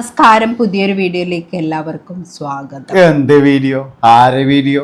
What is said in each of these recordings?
നമസ്കാരം. പുതിയൊരു വീഡിയോയിലേക്ക് എല്ലാവർക്കും സ്വാഗതം. എന്ത് വീഡിയോ? ആരെ വീഡിയോ?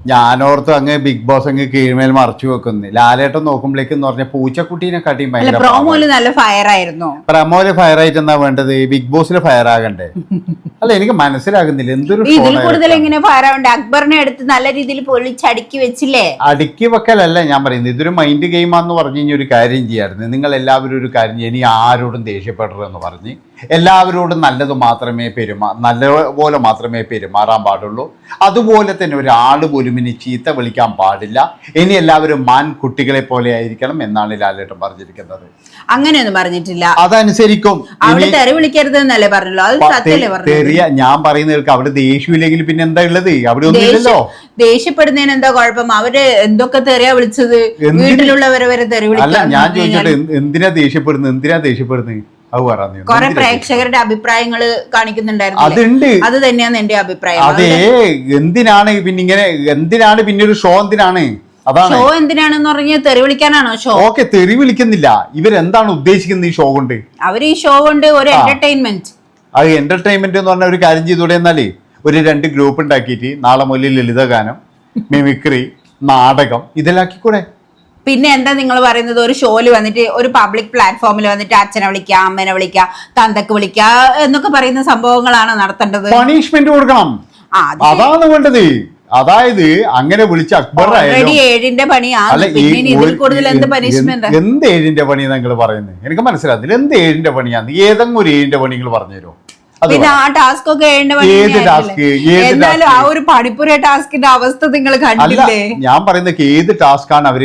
ഞാനോർത്ത് അങ്ങ് ബിഗ് ബോസ് അങ്ങ് കീഴ്മേൽ മറച്ചു വെക്കുന്നു. ലാലേട്ടം നോക്കുമ്പോഴേക്കും എന്ന് പറഞ്ഞ പൂച്ചക്കുട്ടീനെ കാട്ടിയും പ്രമോൽ നല്ല ഫയർ ആയിരുന്നു പ്രമോൽ ഫയർ ആയിട്ട് എന്താ വേണ്ടത്? ബിഗ് ബോസിൽ ഫയർ ആകണ്ടേ അല്ല എനിക്ക് മനസ്സിലാകുന്നില്ല. എന്തൊരു ഇതിൽ കൂടുതൽ എങ്ങനെ ഫയർ ആവണ്ട അക്ബറിനെ എടുത്ത് നല്ല രീതിയിൽ പൊളിച്ച് പൊളിച്ചടുക്കി വെച്ചില്ലേ? അടുക്കി വെക്കലല്ല ഞാൻ പറയുന്നത്. ഇതൊരു മൈൻഡ് ഗെയിമാന്ന് പറഞ്ഞു കഴിഞ്ഞാൽ ഒരു കാര്യം ചെയ്യായിരുന്നു. നിങ്ങൾ എല്ലാവരും ഒരു കാര്യം. ഇനി ആരോടും ദേഷ്യപ്പെടരുതെന്ന് പറഞ്ഞ് എല്ലാവരോടും നല്ലത് മാത്രമേ പെരുമാ നല്ലപോലെ മാത്രമേ പെരുമാറാൻ പാടുള്ളൂ. അതുപോലെ തന്നെ ഒരാൾ പോലും ഇനി ചീത്ത വിളിക്കാൻ പാടില്ല. ഇനി എല്ലാവരും മാൻ കുട്ടികളെ പോലെ ആയിരിക്കണം എന്നാണ് ലാലേട്ടൻ പറഞ്ഞിരിക്കുന്നത്. അങ്ങനെയൊന്നും പറഞ്ഞിട്ടില്ല. അതനുസരിക്കും. തെറി വിളിക്കരുത് എന്നല്ലേ പറഞ്ഞല്ലോ തെറിയ ഞാൻ പറയുന്ന കേൾക്കാം. അവിടെ ദേഷ്യമില്ലെങ്കിൽ പിന്നെ എന്താ ഉള്ളത്? അവിടെ ഒന്നുമില്ലല്ലോ ദേഷ്യപ്പെടുന്നതിന് എന്താ കുഴപ്പം? അവർ എന്തൊക്കെ തെറിയാ വിളിച്ചത്? വീട്ടിലുള്ളവരെ വരെ തെറി അല്ല ഞാൻ ചോദിച്ചോട്ടെ എന്തിനാ ദേഷ്യപ്പെടുന്നത്? എന്തിനാ ദേഷ്യപ്പെടുന്നത്? അത് പറഞ്ഞു. കുറെ പ്രേക്ഷകരുടെ അഭിപ്രായങ്ങൾ കാണിക്കുന്നുണ്ടായിരുന്നു അതുണ്ട്. അത് തന്നെയാണ് എന്റെ അഭിപ്രായം. അതെ എന്തിനാണ് പിന്നെ ഇങ്ങനെ എന്തിനാണ് പിന്നെ ഒരു ഷോ എന്തിനാണ്? അതാണ്. ഷോ എന്തിനാണെന്ന് പറഞ്ഞാൽ തെറി വിളിക്കാനാണോ ഷോ ഓക്കെ തെറി വിളിക്കുന്നില്ല. ഇവരെന്താണ് ഉദ്ദേശിക്കുന്നത് ഈ ഷോ കൊണ്ട്? അവർ ഈ ഷോ കൊണ്ട് ഒരു എന്റർടൈൻമെന്റ് അത് എന്റർടൈൻമെന്റ് എന്ന് പറഞ്ഞ ഒരു കാര്യം ചെയ്തൂടെ എന്നാലേ ഒരു രണ്ട് ഗ്രൂപ്പ് ഉണ്ടാക്കിയിട്ട് നാളെ മുതൽ ലളിതഗാനം മിമിക്രി നാടകം ഇതെല്ലാക്കിക്കൂടെ പിന്നെ എന്താ നിങ്ങൾ പറയുന്നത്? ഒരു ഷോയിൽ വന്നിട്ട് ഒരു പബ്ലിക് പ്ലാറ്റ്ഫോമിൽ വന്നിട്ട് അച്ഛനെ വിളിക്കുക അമ്മനെ വിളിക്കുക തന്തക്ക് വിളിക്കുക എന്നൊക്കെ പറയുന്ന സംഭവങ്ങളാണ് നടത്തേണ്ടത്. പണിഷ്മെന്റ് കൊടുക്കണം. ആ, അതാണ് വേണ്ടത്. അതായത് അങ്ങനെ വിളിച്ച അക്ബർ ഏഴിന്റെ കൂടുതൽ എന്ത് ഏഴിന്റെ പണി നിങ്ങൾ പറയുന്നത്? എനിക്ക് മനസ്സിലാകുന്നില്ല എന്ത് ഏഴിന്റെ പണിയാണ് ഏതെങ്കിലും ഒരു ഏഴിന്റെ പണി നിങ്ങൾ പറഞ്ഞുതരുമോ? അത് പിന്നെ ആ ടാസ്ക് ഒക്കെ ഏത്? ടാസ്ക് എന്നാലും ആ ഒരു പണിപ്പുര ടാസ്കിന്റെ അവസ്ഥ നിങ്ങൾ കണ്ടില്ലേ ഞാൻ പറയുന്നത് ഏത് ടാസ്ക് ആണ് അവർ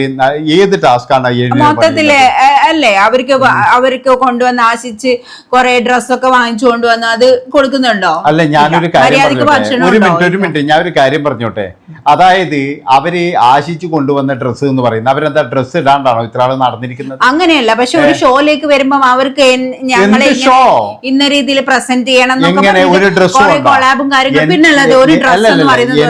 ഏത് ടാസ്ക് ആണ് മൊത്തത്തിൽ അല്ലേ? അവർക്ക് അവർക്ക് കൊണ്ടുവന്ന് ആശിച്ച് കുറെ ഡ്രസ്സൊക്കെ വാങ്ങിച്ചു കൊണ്ടുവന്ന് അത് കൊടുക്കുന്നുണ്ടോ? അല്ല ഞാനൊരു കാര്യം ഒരു മിനിറ്റ് ഒരു മിനിറ്റ്. ഞാൻ ഒരു കാര്യം പറഞ്ഞോട്ടെ? അതായത് അവർ ആശിച്ചു കൊണ്ടുവന്ന ഡ്രസ്സ് എന്ന് പറയുന്നത് അവരെന്താ ഡ്രസ്സ് ഇടാണ്ടാണോ ഇത്ര ആൾ നടന്നിരിക്കുന്നത്? അങ്ങനെയല്ല. പക്ഷെ ഒരു ഷോയിലേക്ക് വരുമ്പം അവർക്ക് ഞങ്ങളെ? ഇന്ന രീതിയിൽ പ്രസന്റ് ചെയ്യണം ഒരു ഡ്രസ്സ് കുറെ കൊളാബും കാര്യങ്ങളും. പിന്നെ ഒരു ഡ്രസ് എന്ന് പറയുന്നത്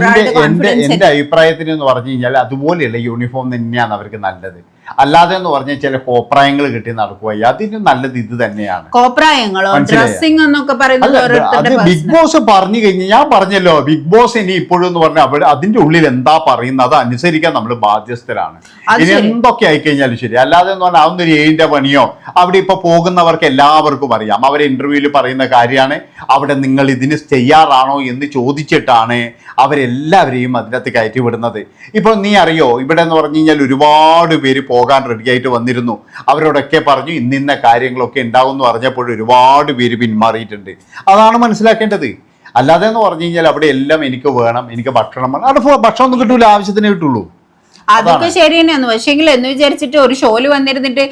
എന്റെ അഭിപ്രായത്തിന് എന്ന് പറഞ്ഞു കഴിഞ്ഞാൽ അതുപോലെയുള്ള യൂണിഫോം തന്നെയാണ് അവർക്ക് നല്ലത്. അല്ലാതെ എന്ന് പറഞ്ഞാൽ ചില കോപ്രായങ്ങൾ കിട്ടി നടക്കുക അതിന് നല്ലത് ഇത് തന്നെയാണ്. കോപ്രായങ്ങളോ? ഡ്രസ്സിംഗ് എന്നൊക്കെ പറയുന്നത് ബിഗ് ബോസ് പറഞ്ഞു കഴിഞ്ഞാൽ ഞാൻ പറഞ്ഞല്ലോ ബിഗ് ബോസ് ഇനി ഇപ്പോഴും എന്ന് പറഞ്ഞാൽ അതിന്റെ ഉള്ളിൽ എന്താ പറയുന്നത് അത് അനുസരിക്കാൻ നമ്മൾ ബാധ്യസ്ഥരാണ്. ഇനി. എന്തൊക്കെ ആയിക്കഴിഞ്ഞാലും ശരി. അല്ലാതെ എന്ന് പറഞ്ഞാൽ അതൊന്നും ഒരു ഏഴിന്റെ പണിയോ അവിടെ ഇപ്പൊ പോകുന്നവർക്ക് എല്ലാവർക്കും അറിയാം. അവർ ഇന്റർവ്യൂവിൽ പറയുന്ന കാര്യമാണ് അവിടെ നിങ്ങൾ ഇതിന് ചെയ്യാറാണോ എന്ന് ചോദിച്ചിട്ടാണ് അവരെല്ലാവരെയും അതിനകത്ത് കയറ്റി വിടുന്നത്. ഇപ്പൊ നീ അറിയോ ഇവിടെ എന്ന് പറഞ്ഞു കഴിഞ്ഞാൽ ഒരുപാട് പേര് പോകാൻ റെഡിയായിട്ട് വന്നിരുന്നു. അവരോടൊക്കെ പറഞ്ഞു ഇന്നിന്ന കാര്യങ്ങളൊക്കെ ഉണ്ടാവും എന്ന് പറഞ്ഞപ്പോൾ ഒരുപാട് പേര് പിന്മാറിയിട്ടുണ്ട്. അതാണ് മനസ്സിലാക്കേണ്ടത്. അല്ലാതെ എന്ന് പറഞ്ഞു കഴിഞ്ഞാൽ അവിടെ എല്ലാം എനിക്ക് വേണം എനിക്ക് ഭക്ഷണം വേണം. അവിടെ ഭക്ഷണം ഒന്നും കിട്ടൂല ആവശ്യത്തിന് കിട്ടുള്ളൂ. അതൊക്കെ ശരി തന്നെയാണ്. പക്ഷെങ്കിൽ എന്ന് വിചാരിച്ചിട്ട് ഒരു ഷോയിൽ വന്നിരുന്നിട്ട്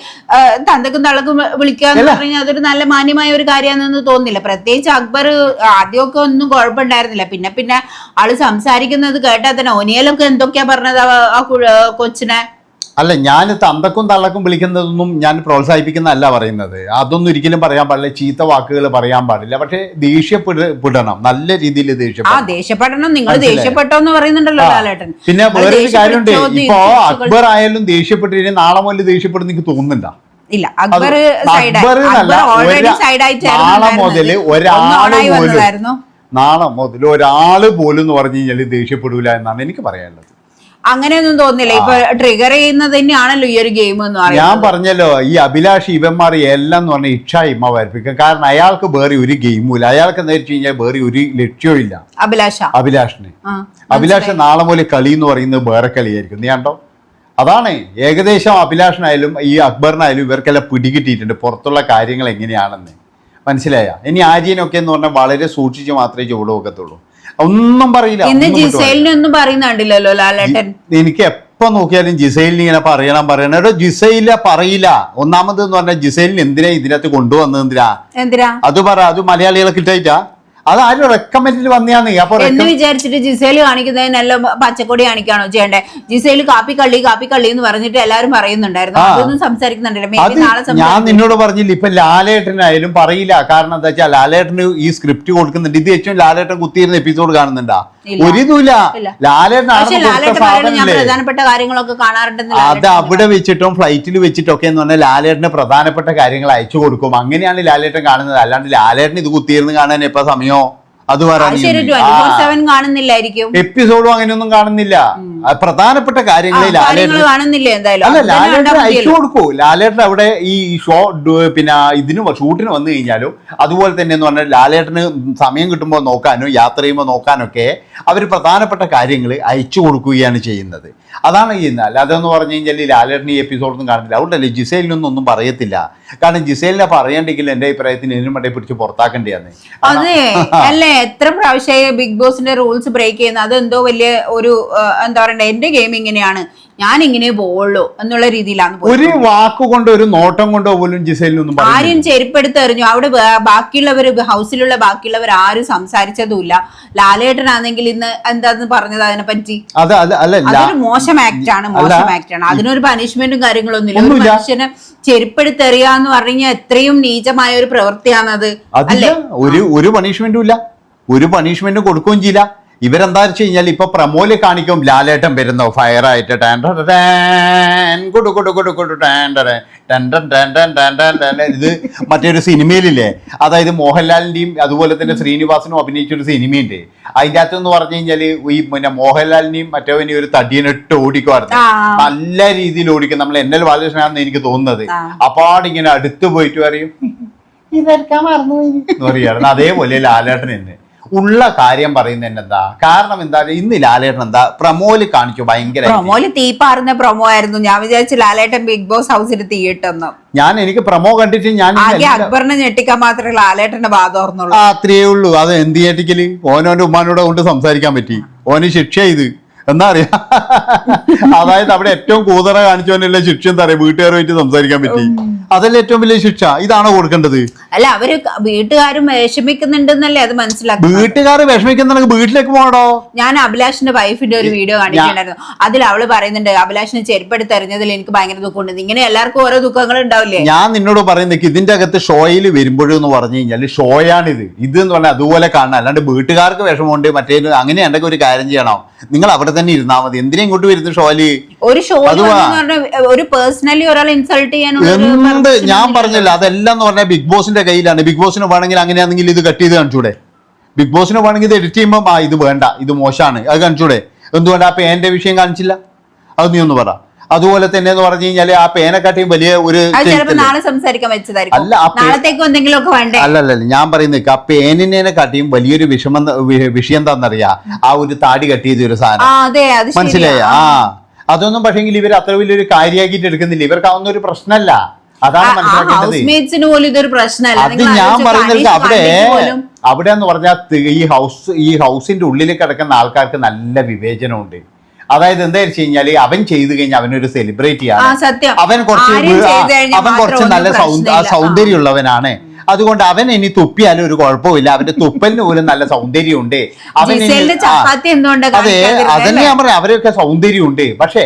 തന്തക്കും തളക്കും വിളിക്കുക എന്ന് പറഞ്ഞാൽ അതൊരു നല്ല മാന്യമായ ഒരു കാര്യമാണെന്ന് തോന്നുന്നില്ല. പ്രത്യേകിച്ച് അക്ബർ ആദ്യമൊക്കെ ഒന്നും കുഴപ്പമുണ്ടായിരുന്നില്ല. പിന്നെ പിന്നെ ആൾ സംസാരിക്കുന്നത് കേട്ടാൽ തന്നെ ഒനിയലൊക്കെ എന്തൊക്കെയാ പറഞ്ഞത് ആ കൊച്ചിനെ? അല്ല ഞാൻ തന്തക്കും തള്ളക്കും വിളിക്കുന്നതൊന്നും ഞാൻ പ്രോത്സാഹിപ്പിക്കുന്നതല്ല പറയുന്നത്. അതൊന്നും ഒരിക്കലും പറയാൻ പാടില്ല. ചീത്ത വാക്കുകൾ പറയാൻ പാടില്ല. പക്ഷെ ദേഷ്യപ്പെടണം നല്ല രീതിയിൽ ആ ദേഷ്യപ്പെടണം. ദേഷ്യപ്പെടണം. നിങ്ങൾ? ദേഷ്യപ്പെട്ടോ എന്ന് പറയുന്നുണ്ടല്ലോ പിന്നെ വേറൊരു കാര്യമുണ്ട് ഇപ്പോ അക്ബർ ആയാലും ദേഷ്യപ്പെട്ടിട്ട് നാളെ മുതൽ ദേഷ്യപ്പെടുന്ന എനിക്ക് തോന്നുന്നില്ല. ഇല്ല അക്ബർ നാളെ മുതൽ ഒരാളെ പോലും നാളെ മുതൽ ഒരാൾ പോലും എന്ന് പറഞ്ഞു കഴിഞ്ഞാൽ ദേഷ്യപ്പെടൂല എന്നാണ് എനിക്ക് പറയാനുള്ളത്. അങ്ങനെയൊന്നും തോന്നില്ല. ഇപ്പൊ ട്രിഗർ ചെയ്യുന്നത് തന്നെയാണല്ലോ ഈ ഒരു ഗെയിം എന്ന് പറയുന്നത്. ഞാൻ പറഞ്ഞല്ലോ ഈ അഭിലാഷ് ഇവന്മാർ എല്ലാം എന്ന് പറഞ്ഞ ഇച്ഛ ഇമ്മ വരപ്പിക്കും. കാരണം അയാൾക്ക് വേറെ ഒരു ഗെയിമും അയാൾക്ക് എന്താ വെച്ച് കഴിഞ്ഞാൽ വേറെ ഒരു ലക്ഷ്യവും ഇല്ല അഭിലാഷ? അഭിലാഷിന്. അഭിലാഷ അഭിലാഷ് നാളെ മുതൽ കളി എന്ന് പറയുന്നത് വേറെ കളിയായിരിക്കും. നീ കണ്ടോ? അതാണ്. ഏകദേശം അഭിലാഷിനായാലും ഈ അക്ബറിനായാലും ഇവർക്കെല്ലാം പിടികിട്ടിയിട്ടുണ്ട്. പുറത്തുള്ള കാര്യങ്ങൾ എങ്ങനെയാണെന്ന്. മനസ്സിലായ? ഇനി ആര്യനൊക്കെ എന്ന് പറഞ്ഞാൽ വളരെ സൂക്ഷിച്ച് മാത്രമേ ചുവട് വെക്കത്തുള്ളൂ ഒന്നും പറയില്ല ഇന്ന് ഒന്നും വിട്ടു ജിസൈലിനെ പറയുന്നുണ്ടല്ലോ ലാലേട്ടൻ. എനിക്ക് എപ്പോ നോക്കിയാലും ജിസൈലിന് ഇങ്ങനെ പറയണം പറയണം. എടോ ജിസൈല പറയില്ല. ഒന്നാമത് എന്ന് പറഞ്ഞാൽ ജിസൈലിന് എന്തിനാ ഇതിനകത്ത് കൊണ്ടുവന്നത് എന്തിനാ? അത് പറ അത് മലയാളികളെ കിട്ടായിട്ടാ? അത് ആരും റെക്കമെൻഡിൽ വന്നയാന്ന്. അപ്പൊ എന്ന് വിചാരിച്ചിട്ട് ജിസേൽ കാണിക്കുന്നതിനെല്ലാം പച്ചക്കൊടി കാണിക്കാണോ ചെയ്യണ്ടേ? ജിസേൽ കാപ്പി കള്ളി കാപ്പി കള്ളി എന്ന് പറഞ്ഞിട്ട് എല്ലാരും പറയുന്നുണ്ടായിരുന്നു. സംസാരിക്കുന്നുണ്ടായിരുന്നു. അതൊന്നും സംസാരിക്കുന്നുണ്ടല്ലോ ഞാൻ നിന്നോട് പറഞ്ഞില്ല ഇപ്പൊ ലാലേട്ടനായാലും പറയില്ല. കാരണം എന്താ വെച്ചാൽ ലാലേട്ടന് ഈ സ്ക്രിപ്റ്റ് കൊടുക്കുന്നുണ്ട്. ഇത് ഏറ്റവും ലാലേട്ടൻ കുത്തിയിരുന്ന എപ്പിസോഡ് കാണുന്നുണ്ടാ. ഒരിതുമില്ല. ലാലേട്ടനാണ് അത് അവിടെ വെച്ചിട്ടും ഫ്ലൈറ്റിൽ വെച്ചിട്ടൊക്കെ എന്ന് പറഞ്ഞാൽ ലാലേട്ടന് പ്രധാനപ്പെട്ട കാര്യങ്ങൾ അയച്ചു കൊടുക്കും. അങ്ങനെയാണ് ലാലേട്ടൻ കാണുന്നത്. അല്ലാണ്ട് ലാലേട്ടൻ ഇത് കുത്തിയിരുന്ന് കാണാൻ എപ്പോ സമയോ mio അത് കാണുന്നില്ലായിരിക്കും. എപ്പിസോഡും അങ്ങനെയൊന്നും കാണുന്നില്ല. പ്രധാനപ്പെട്ട കാര്യങ്ങളിൽ കാര്യങ്ങളെ ലാലേട്ടൻ അയച്ചു കൊടുക്കൂ. ലാലേട്ടൻ അവിടെ ഈ ഷോ പിന്നെ ഇതിനും ഷൂട്ടിന് വന്നു കഴിഞ്ഞാലും അതുപോലെ തന്നെ എന്ന് പറഞ്ഞാൽ ലാലേട്ടന് സമയം കിട്ടുമ്പോൾ നോക്കാനോ യാത്ര ചെയ്യുമ്പോൾ നോക്കാനൊക്കെ അവർ പ്രധാനപ്പെട്ട കാര്യങ്ങൾ അയച്ചു കൊടുക്കുകയാണ് ചെയ്യുന്നത്. അതാണ് ചെയ്യുന്നത് അല്ലാതെ എന്ന് പറഞ്ഞു കഴിഞ്ഞാൽ ലാലേട്ടൻ ഈ എപ്പിസോഡൊന്നും കാണുന്നില്ല. അതുകൊണ്ടല്ലേ ജിസൈലിനൊന്നും ഒന്നും പറയത്തില്ല. കാരണം ജിസൈലിനെ പറയണ്ടെങ്കിൽ എന്റെ അഭിപ്രായത്തിന് ഇതിനും വേണ്ടി പിടിച്ച് പുറത്താക്കേണ്ടിയാണ് അതെ അല്ലേ? എത്ര പ്രാവശ്യമായി ബിഗ് ബോസിന്റെ റൂൾസ് ബ്രേക്ക് ചെയ്യുന്നത് അതെന്തോ വലിയ ഒരു എന്താ പറയണ്ടേ എന്റെ ഗെയിം ഇങ്ങനെയാണ്. ഞാൻ ഇങ്ങനെ പോവുള്ളൂ എന്നുള്ള രീതിയിലാണ്. ഒരു വാക്കുകൊണ്ടോ ഒരു നോട്ടം കൊണ്ടോ പോലും ജിസൈലിനൊന്നും ആരും ചെരുപ്പെടുത്തെറിഞ്ഞു. അവിടെ ബാക്കിയുള്ളവർ ഹൗസിലുള്ള ബാക്കിയുള്ളവർ ആരും സംസാരിച്ചതുമില്ല. ലാലേട്ടനാണെങ്കിൽ ഇന്ന് എന്താന്ന് പറഞ്ഞത് അതിനെ പറ്റി? അതൊരു മോശം ആക്ട് ആണ് മോശം ആക്ട് ആണ്. അതിനൊരു പനിഷ്മെന്റും കാര്യങ്ങളൊന്നുമില്ല. ഒരു ഒന്നുമില്ല. മനുഷ്യനെ ചെരുപ്പെടുത്തെറിയാന്ന് പറഞ്ഞാൽ പറഞ്ഞു കഴിഞ്ഞാൽ എത്രയും നീചമായ ഒരു പ്രവൃത്തിയാണത് അല്ലേ? ഒരു ഒരു പണിഷ്മെന്റും ഇല്ല. ഒരു പണിഷ്മെന്റ് കൊടുക്കുകയും ചെയ്യില്ല ഇവരെന്താ വെച്ച് കഴിഞ്ഞാൽ ഇപ്പൊ പ്രമോൽ കാണിക്കും ലാലേട്ടൻ വരുന്നോ ഫയർ ആയിട്ട് ഇത് മറ്റൊരു സിനിമയിലില്ലേ അതായത് മോഹൻലാലിന്റെയും അതുപോലെ തന്നെ ശ്രീനിവാസനും അഭിനയിച്ചൊരു സിനിമയുണ്ട് അതിന്റെ അകത്തെന്ന് പറഞ്ഞു കഴിഞ്ഞാൽ ഈ പിന്നെ മോഹൻലാലിനെയും മറ്റവനെയും ഒരു തടിയനിട്ട് ഓടിക്കുമായിരുന്നു നല്ല രീതിയിൽ ഓടിക്കും നമ്മൾ എന്നൽ ബാലകൃഷ്ണനാണെന്ന് എനിക്ക് തോന്നുന്നത് അപ്പാടിങ്ങനെ അടുത്ത് പോയിട്ട് പറയും അതേപോലെ ലാലേട്ടൻ എന്ന് ഉള്ള കാര്യം പറയുന്നത് എന്താ കാരണം എന്താ ഇന്ന് ലാലേട്ടൻ എന്താ പ്രമോൽ കാണിച്ചു ഭയങ്കര പ്രൊമോയിൽ തീപ്പാറുന്ന പ്രമോ ആയിരുന്നു. ഞാൻ വിചാരിച്ചു ലാലേട്ടൻ ബിഗ് ബോസ് ഹൗസിൽ തീയിട്ടെന്ന്. ഞാൻ എനിക്ക് പ്രമോ കണ്ടിട്ട് ഞാൻ ആകെ അക്ബറിനെ ഞെട്ടിക്കാൻ മാത്രമേ ലാലേട്ടന്റെ ബാധ ഓർന്നുള്ളൂ അത്രയേ ഉള്ളൂ. അത് എന്ത് ഞെട്ടിക്കൽ? ഓനോന്റെ ഉമ്മാനോട് കൊണ്ട് സംസാരിക്കാൻ പറ്റി. ഓന് ശിക്ഷ ഇത്. എന്താ അറിയാ? അതായത് അവിടെ ഏറ്റവും കൂതറ കാണിച്ചവനല്ലേ ശിക്ഷ? എന്താ പറയാ വീട്ടുകാരുമായിട്ട് സംസാരിക്കാൻ പറ്റി. അതല്ലേ ഏറ്റവും വലിയ ശിക്ഷ? ഇതാണോ കൊടുക്കേണ്ടത്? അല്ല അവർ വീട്ടുകാരും വിഷമിക്കുന്നുണ്ടെന്നല്ലേ അത് മനസ്സിലാക്കി വീട്ടുകാർ വിഷമിക്കുന്നുണ്ടെങ്കിൽ വീട്ടിലേക്ക് പോകണോ ഞാൻ അഭിലാഷിന്റെ വൈഫിന്റെ ഒരു വീഡിയോ കാണിക്കുന്നുണ്ടായിരുന്നു. അതിൽ അവൾ പറയുന്നുണ്ട് അഭിലാഷിന് ചെരുപ്പെടുത്തെറിഞ്ഞതിൽ എനിക്ക് ഭയങ്കര ദുഃഖമുണ്ട്. ഇങ്ങനെ എല്ലാവർക്കും ഓരോ ദുഃഖങ്ങൾ ഉണ്ടാവില്ലേ? ഞാൻ നിന്നോട് പറയുന്നത് ഇതിന്റെ അകത്ത് ഷോയിൽ വരുമ്പോഴെന്ന് പറഞ്ഞു കഴിഞ്ഞാൽ ഷോയാണിത്. ഇത് എന്ന് പറഞ്ഞാൽ അതുപോലെ കാണണം. അല്ലാണ്ട് വീട്ടുകാർക്ക് വിഷമമുണ്ട് മറ്റേ അങ്ങനെ എന്തൊക്കെ ഒരു കാര്യം ചെയ്യണം. നിങ്ങൾ അവിടെ തന്നെ ഇരുന്നാൽ മതി. എന്തിനാ ഇങ്ങോട്ട് വരുന്നു ഷോലി? ഒരു. ഒരു പേഴ്സണലി ഒരാളെ ഇൻസൾട്ട് എന്ത്? ഞാൻ പറഞ്ഞില്ല. അതെല്ലാം എന്ന് പറഞ്ഞാൽ ബിഗ് ബോസിന്റെ കയ്യിലാണ്. ബിഗ് ബോസിന് വേണമെങ്കിൽ അങ്ങനെയാണെങ്കിൽ ഇത് കട്ട് ചെയ്ത് കാണിച്ചൂടെ? ബിഗ് ബോസിന് വേണമെങ്കിൽ ഇത് എഡിറ്റ് ചെയ്യുമ്പോൾ ആ ഇത് വേണ്ട. ഇത് മോശമാണ്. അത് കാണിച്ചൂടെ? എന്തുകൊണ്ട് ആ പേന്റെ വിഷയം കാണിച്ചില്ല? അത് നീ ഒന്ന് പറ. അതുപോലെ തന്നെ എന്ന് പറഞ്ഞു കഴിഞ്ഞാൽ ആ പേനക്കാട്ടിയും വലിയ ഒരു അല്ല അല്ലല്ല ഞാൻ പറയുന്നത് ആ പേനിനെ കാട്ടിയും വലിയൊരു വിഷമം വിഷയം എന്താണെന്നറിയാ ആ ഒരു താടി കട്ട് ചെയ്ത ഒരു സാധനം. മനസ്സിലായ? ആ അതൊന്നും പക്ഷെങ്കിൽ ഇവർ അത്ര വലിയൊരു കാര്യമാക്കിയിട്ട് എടുക്കുന്നില്ല. ഇവർക്കാവുന്ന ഒരു പ്രശ്നമല്ല അതാണ് മനസ്സിലാക്കേണ്ടത്. അത് ഞാൻ പറയുന്നത് അവിടെ അവിടെ എന്ന് പറഞ്ഞാൽ ഈ ഹൗസ് ഈ ഹൗസിന്റെ ഉള്ളിൽ കിടക്കുന്ന ആൾക്കാർക്ക് നല്ല വിവേചനമുണ്ട്. അതായത് എന്താ വെച്ച് കഴിഞ്ഞാൽ അവൻ ചെയ്തു കഴിഞ്ഞാൽ അവനൊരു സെലിബ്രേറ്റ് ആ സത്യം. അവൻ കുറച്ച് അവൻ കുറച്ച് നല്ല സൗന്ദര്യമുള്ളവനാണ്. അതുകൊണ്ട് അവൻ ഇനി തുപ്പിയാലും ഒരു കുഴപ്പമില്ല. അവന്റെ തുപ്പലിന് പോലും നല്ല സൗന്ദര്യമുണ്ട്. അവൻ അതെ അതന്നെ? ഞാൻ പറയാം അവരൊക്കെ സൗന്ദര്യമുണ്ട്. പക്ഷേ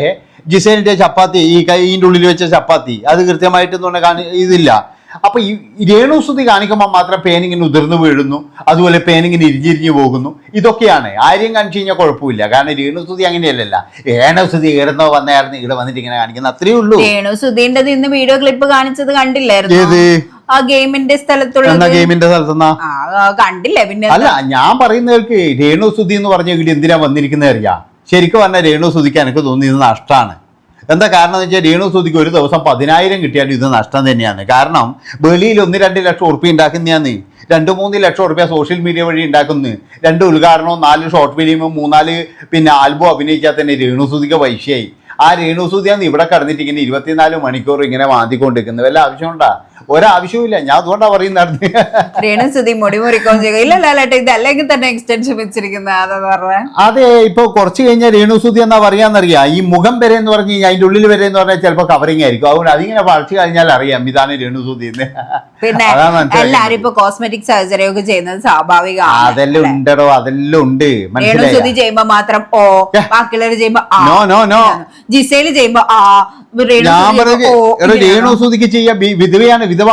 ജിസേലിന്റെ ചപ്പാത്തി ഈ കൈയിന്റെ ഉള്ളിൽ വെച്ച ചപ്പാത്തി അത് കൃത്യമായിട്ട് ഇതില്ല. അപ്പൊ ഈ രേണുസുതി കാണിക്കുമ്പോൾ മാത്രം പേനിങ്ങിന് ഉതിർന്നു വീഴുന്നു അതുപോലെ പേനിങ്ങിന് ഇരിഞ്ഞിരിഞ്ഞു പോകുന്നു. ഇതൊക്കെയാണ്. ആരെയും കാണിച്ചു കഴിഞ്ഞാൽ കുഴപ്പമില്ല. കാരണം രേണുസുതി അങ്ങനെയല്ലല്ല. രേണുസുതി ഏറുന്നോ വന്നായിരുന്നു. ഇവിടെ വന്നിട്ട് ഇങ്ങനെ കാണിക്കുന്നത് അത്രേ ഉള്ളൂ. രേണുസുതിന്റെ ഇന്ന് വീഡിയോ ക്ലിപ്പ് കാണിച്ചത് കണ്ടില്ലായിരുന്നു? ആ ഗെയിമിന്റെ സ്ഥലത്തുള്ള ഗെയിമിന്റെ സ്ഥലത്തുനിന്നാ കണ്ടില്ലേ പിന്നെ? അല്ല ഞാൻ പറയുന്നവർക്ക് രേണു സുധി എന്ന് പറഞ്ഞ വീട് എന്തിനാ വന്നിരിക്കുന്നത് അറിയാം. ശരിക്കും പറഞ്ഞാൽ രേണു സുധിക്ക് എനിക്ക് തോന്നിയത് നഷ്ടമാണ് എന്താ കാരണം എന്ന് വെച്ചാൽ രേണു സുധിക്ക് ഒരു ദിവസം പതിനായിരം കിട്ടിയാലും ഇത് നഷ്ടം തന്നെയാണ്. കാരണം വെളിയിൽ ഒന്ന് രണ്ട് ലക്ഷം ഉറുപ്പ്യ ഉണ്ടാക്കുന്നതാണ്. രണ്ട് മൂന്ന് ലക്ഷം ഉറുപ്പ്യ സോഷ്യൽ മീഡിയ വഴി ഉണ്ടാക്കുന്നു. രണ്ട് ഉദ്ഘാടനവും നാല് ഷോർട്ട് ഫിലിമും മൂന്നാൽ പിന്നെ ആൽബം അഭിനയിച്ചാൽ തന്നെ രേണു സുധിക്ക് പൈസയായി. ആ രേണു സുധിയാണ് ഇവിടെ കടന്നിട്ട് ഇങ്ങനെ ഇരുപത്തിനാല് മണിക്കൂർ ഇങ്ങനെ മാന്തിക്കൊണ്ടിരിക്കുന്നത് വല്ല ആവശ്യമുണ്ടാ? ഒരാവശ്യവും ഇല്ല ഞാൻ അതുകൊണ്ടാ പറയുന്നത്. രേണുസുതി മുടി മുറിക്കുകയും ചെയ്യുക. ഇല്ല ലാലേട്ട ഇത് അല്ലെങ്കിൽ തന്നെ എക്സ്റ്റൻഷൻ വെച്ചിരിക്കുന്ന അതെന്ന് പറഞ്ഞ. അതെ ഇപ്പൊ കുറച്ച് കഴിഞ്ഞാൽ രേണുസുതി എന്നാ പറയാന്നറിയാം? ഈ മുഖം വരെ എന്ന് പറഞ്ഞു കഴിഞ്ഞാൽ അതിന്റെ ഉള്ളിൽ വരെ എന്ന് പറഞ്ഞാൽ ചിലപ്പോൾ കവറിങ് ആയിരിക്കും. അതുകൊണ്ട് അതിങ്ങനെ വളച്ചു കഴിഞ്ഞാൽ അറിയാം ഇതാണ് രേണുസുതി എന്ന് പിന്നെ. എല്ലാരും ഇപ്പൊ കോസ്മെറ്റിക് സർജറി ഒക്കെ ചെയ്യുന്നത് സ്വാഭാവികമാണ് അതെല്ലാം ഉണ്ടോ അതെല്ലാം ഉണ്ട്. രേണുസുതി ചെയ്യുമ്പോ മാത്രം ഓ ബാക്കിയുള്ളവർ ചെയ്യുമ്പോ നോ നോ നോ. ജിസേൽ ചെയ്യുമ്പോ ആ ഞാൻ പറഞ്ഞു രേണുസുതിക്ക് ചെയ്യാ വിധവയാണ് വിധവ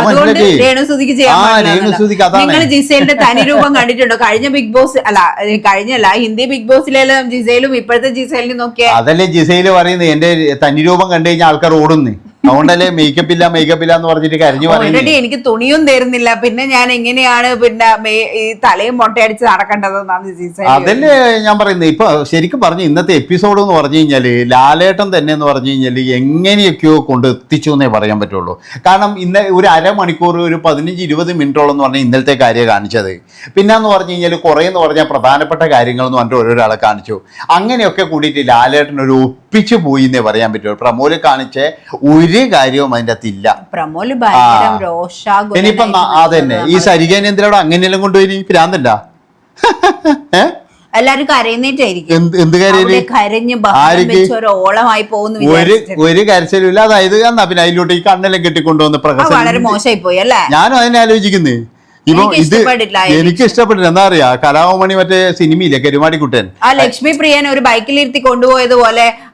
അതുകൊണ്ട് രേണുസുതിക്ക് ചെയ്യാൻ പാടില്ല നിങ്ങൾ ജിസേലിന്റെ തനി രൂപം കണ്ടിട്ടുണ്ടോ? കഴിഞ്ഞ ബിഗ് ബോസ് അല്ല കഴിഞ്ഞല്ല ഹിന്ദി ബിഗ് ബോസിലെല്ലാം ജിസേലും ഇപ്പോഴത്തെ ജിസേലിനും നോക്കിയാൽ അതല്ലേ ജിസയിൽ പറയുന്നത്? എന്റെ തനിരൂപം കണ്ടു കഴിഞ്ഞാൽ ആൾക്കാർ ഓടുന്നു. അതുകൊണ്ടല്ലേ മേക്കപ്പ് ഇല്ല മേക്കപ്പ് ഇല്ല എന്ന് പറഞ്ഞിട്ട് കരഞ്ഞു ഓൾറെഡി പറയുന്നത് എനിക്ക് തുണിയും തരുന്നില്ല. പിന്നെ ഞാൻ എങ്ങനെയാണ് പിന്നെ മേ- ഈ തലയും മൊട്ടയടിച്ച് നടക്കേണ്ടതെന്നാണ് ജിസേൽ അതല്ലേ ഞാൻ പറയുന്നത് ഇപ്പൊ ശരിക്കും പറഞ്ഞു ഇന്നത്തെ എപ്പിസോഡ് എന്ന് പറഞ്ഞു കഴിഞ്ഞാൽ ലാലേട്ടൻ തന്നെ എന്ന് പറഞ്ഞു കഴിഞ്ഞാൽ എങ്ങനെയൊക്കെയോ കൊണ്ട് എത്തിച്ചു എന്നേ പറയാൻ പറ്റുള്ളൂ. കാരണം ഇന്ന ഒരു അരമണിക്കൂർ ഒരു പതിനഞ്ച് ഇരുപത് മിനിറ്റോളം എന്ന് പറഞ്ഞാൽ ഇന്നലത്തെ കാര്യം കാണിച്ചത്. പിന്നെ എന്ന് പറഞ്ഞു കഴിഞ്ഞാൽ കുറേ എന്ന് പറഞ്ഞാൽ പ്രധാനപ്പെട്ട കാര്യങ്ങൾ എന്ന് പറഞ്ഞിട്ട് ഓരോരാളെ കാണിച്ചു. അങ്ങനെയൊക്കെ കൂടിയിട്ട് ലാലേട്ടൻ ഒരു ഒപ്പിച്ചു പോയി എന്നേ പറയാൻ പറ്റുള്ളൂ. പ്രമോൽ കാണിച്ച ഒരു കാര്യവും അതിന്റെ അകത്തില്ല പ്രമോൽ ഇനിയിപ്പം അതന്നെ. ഈ നമ്മൾ സരികേനെ എന്തിനാ അങ്ങനെയെല്ലാം കൊണ്ടുപോയി എല്ലാരും കരയുന്നേറ്റായിരിക്കും. എന്ത് കരഞ്ഞ് ഓളമായി പോകുന്നു ഒരു ഒരു കരച്ചിലും ഇല്ല. അതായത് എന്നാ പിന്നെ അതിലോട്ട് ഈ കണ്ണെല്ലാം കെട്ടിക്കൊണ്ടുവന്ന് പ്രകാശം വളരെ മോശമായി പോയി അല്ലേ? ഞാനും അതിനെ ആലോചിക്കുന്നേ. ഇപ്പൊ ഇത് എനിക്ക് ഇഷ്ടപ്പെട്ടില്ല എന്താ അറിയാ കലാമണി മറ്റേ സിനിമയില്ലേ? കരുമാടിക്കുട്ടൻ. ആ ലക്ഷ്മി പ്രിയൻ ഒരു ബൈക്കിലിരുത്തി കൊണ്ടുപോയതുപോലെ കൊണ്ടുപോയത് ആ.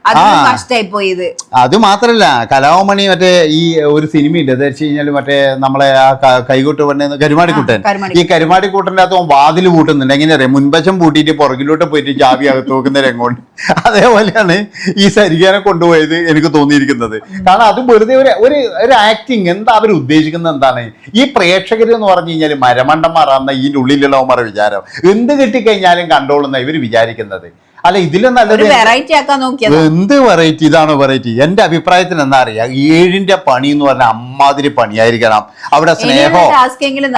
അത് മാത്രല്ല കലാവമണി മറ്റേ ഈ ഒരു സിനിമയുണ്ട് എന്താ വെച്ച് കഴിഞ്ഞാൽ മറ്റേ നമ്മളെ ആ കൈകൂട്ട് പെണ്ണ കരുമാടിക്കൂട്ടൻ. ഈ കരുമാടിക്കൂട്ടന്റെ അകത്ത് വാതിൽ പൂട്ടുന്നുണ്ട്. എങ്ങനെ അറിയാം? മുൻവശം പൂട്ടിയിട്ട് പുറകിലോട്ട് പോയിട്ട് ചാവി അകത്ത് നോക്കുന്ന രംഗമുണ്ട് അതേപോലെയാണ് ഈ സരികാനെ കൊണ്ടുപോയത് എനിക്ക് തോന്നിയിരിക്കുന്നത്. കാരണം അത് വെറുതെ ഒരു ഒരു ഒരു ആക്ടിങ് എന്താ അവർ ഉദ്ദേശിക്കുന്നത് എന്താണ്? ഈ പ്രേക്ഷകർ എന്ന് പറഞ്ഞു കഴിഞ്ഞാൽ മരമണ്ടന്മാറാന്ന ഈ ഉള്ളിലുള്ളവന്മാരുടെ വിചാരം. എന്ത് കിട്ടിക്കഴിഞ്ഞാലും കണ്ടോളുന്ന ഇവർ വിചാരിക്കുന്നത്. അല്ല ഇതിലും നല്ലത് വെറൈറ്റി ആക്കാൻ നോക്കിയത്. എന്ത് വെറൈറ്റി ഇതാണ് വെറൈറ്റി എന്റെ അഭിപ്രായത്തിന് എന്താ അറിയാ? ഏഴിന്റെ പണി എന്ന് പറഞ്ഞാൽ അമ്മാതിരി പണിയായിരിക്കണം. അവിടെ സ്നേഹോ.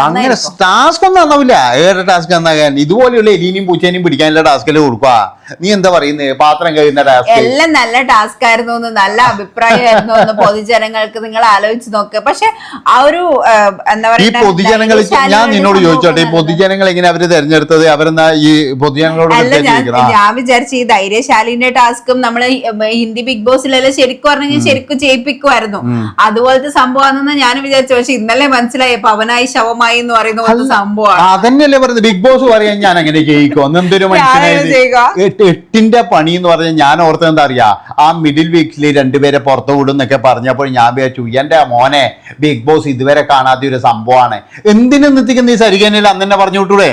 അങ്ങനെ ടാസ്ക് ഒന്നും നന്നാവില്ല. ഏറെ ടാസ്ക് നന്നാകാൻ. ഇതുപോലെയുള്ള എലീനിയും പൂച്ചേനെയും പിടിക്കാനുള്ള ടാസ്കല്ലേ കൊടുക്കുക നീ എന്താ പറയുന്നത് പാത്രം കഴിയുന്ന ടാസ്ക് എല്ലാം നല്ല ടാസ്ക് ആയിരുന്നു എന്ന് നല്ല അഭിപ്രായമായിരുന്നു എന്ന് പൊതുജനങ്ങൾക്ക് നിങ്ങൾ ആലോചിച്ച് നോക്ക്. പക്ഷെ ആ ഒരു എന്താ എന്താ ഈ പറയുക പൊതുജനങ്ങൾ ഞാൻ നിന്നോട് ചോദിച്ചോട്ടെ ഈ പൊതുജനങ്ങൾ എങ്ങനെ അവർ തെരഞ്ഞെടുത്തത്? അവരെന്നാ ഈ പൊതുജനങ്ങളോട് ഞാൻ വിചാരിച്ചു ഈ ധൈര്യശാലിന്റെ ടാസ്കും നമ്മൾ ഹിന്ദി ബിഗ് ബോസിലെല്ലാം ശരിക്കും പറഞ്ഞെങ്കിൽ ശരിക്കും ചെയ്യിപ്പിക്കുമായിരുന്നു അതുപോലത്തെ സംഭവമാണെന്ന് ഞാൻ വിചാരിച്ചു. പക്ഷെ ഇന്നലെ മനസ്സിലായി പവനായി ശവമായി എന്ന് പറയുന്ന സംഭവമാണ്. അതന്നെയല്ലേ പറയുന്നത് ബിഗ് ബോസ് പറയാൻ ഞാൻ അങ്ങനെ ചെയ്യിക്കോ എന്തൊരു എട്ട് എട്ടിന്റെ പണി എന്ന് പറഞ്ഞാൽ ഞാൻ ഓർത്തത് എന്താ അറിയാ? ആ മിഡിൽ വീക്സിൽ രണ്ടുപേരെ പുറത്തു വിടും എന്നൊക്കെ പറഞ്ഞപ്പോൾ ഞാൻ വിചാരിച്ചു എന്റെ മോനെ ബിഗ് ബോസ് ഇതുവരെ കാണാത്ത ഒരു സംഭവമാണ്. എന്തിനു നിർത്തിക്കുന്ന ഈ സരികേനയിൽ അന്ന് തന്നെ പറഞ്ഞു വിട്ടൂടെ